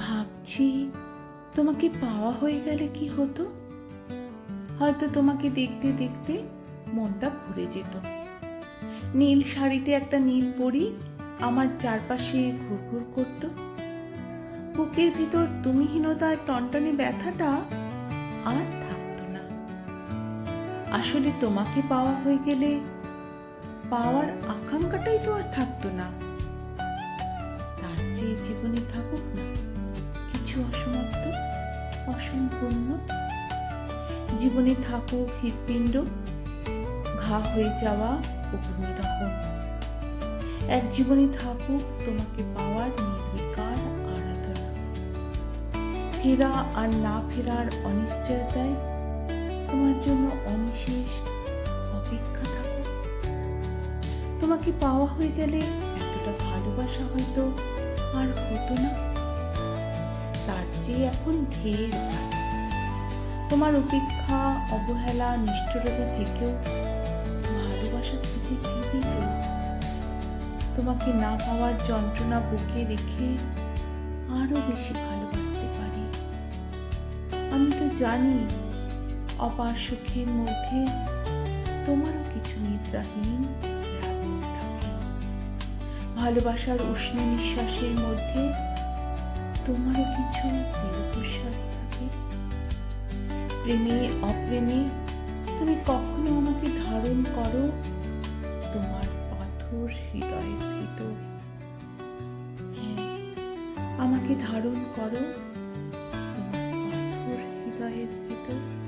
ভাবছি, তোমাকে পাওয়া হয়ে গেলে কি হতো? হয়তো তোমাকে দেখতে দেখতে মনটা ভরে যেত। নীল শাড়িতে একটা নীল পরি আমার চারপাশে ঘুরঘুর করত। বুকের ভিতর তুমিহীনতার টনটনে ব্যথাটা আর থাকতো না। আসলে তোমাকে পাওয়া হয়ে গেলে পাওয়ার আকাঙ্ক্ষাটাই তো আর থাকতো না। অসমাপ্ত, অসম্পূর্ণ। জীবনে থাকুক হৃৎপিণ্ড, ঘা হয়ে যাওয়া উপনিদহন এক জীবনে থাকুক তোমাকে পাওয়ার নির্বিকার আরাধনা। ফেরা আর না ফেরার অনিশ্চয়তায় তোমার জন্য অনিশেষ অপেক্ষা থাকুক তোমাকে পাওয়া হয়ে গেলে এতটা ভালোবাসা হয়তো আর হতো না। তার এখন ঢের তোমার উপেক্ষা অবহেলা, নিষ্ঠুরতা থেকেও ভালোবাসা খুঁজে ফিরবি তোমাকে না পাওয়ার যন্ত্রণা বুকে রেখে আরও বেশি ভালোবাসতে পারি। আমি তো জানি, অপার সুখের মধ্যে তোমারও কিছু নিদ্রাহীন ভালোবাসার উষ্ণ নিঃশ্বাসের মধ্যে তোমারও কিছু প্রেমে, অপ্রেমে তুমি কখনো আমাকে ধারণ করো? তোমার পাথর হৃদয়ের ভিতর। হ্যাঁ, আমাকে ধারণ করো। তোমার পাথর হৃদয়ের ভিতর।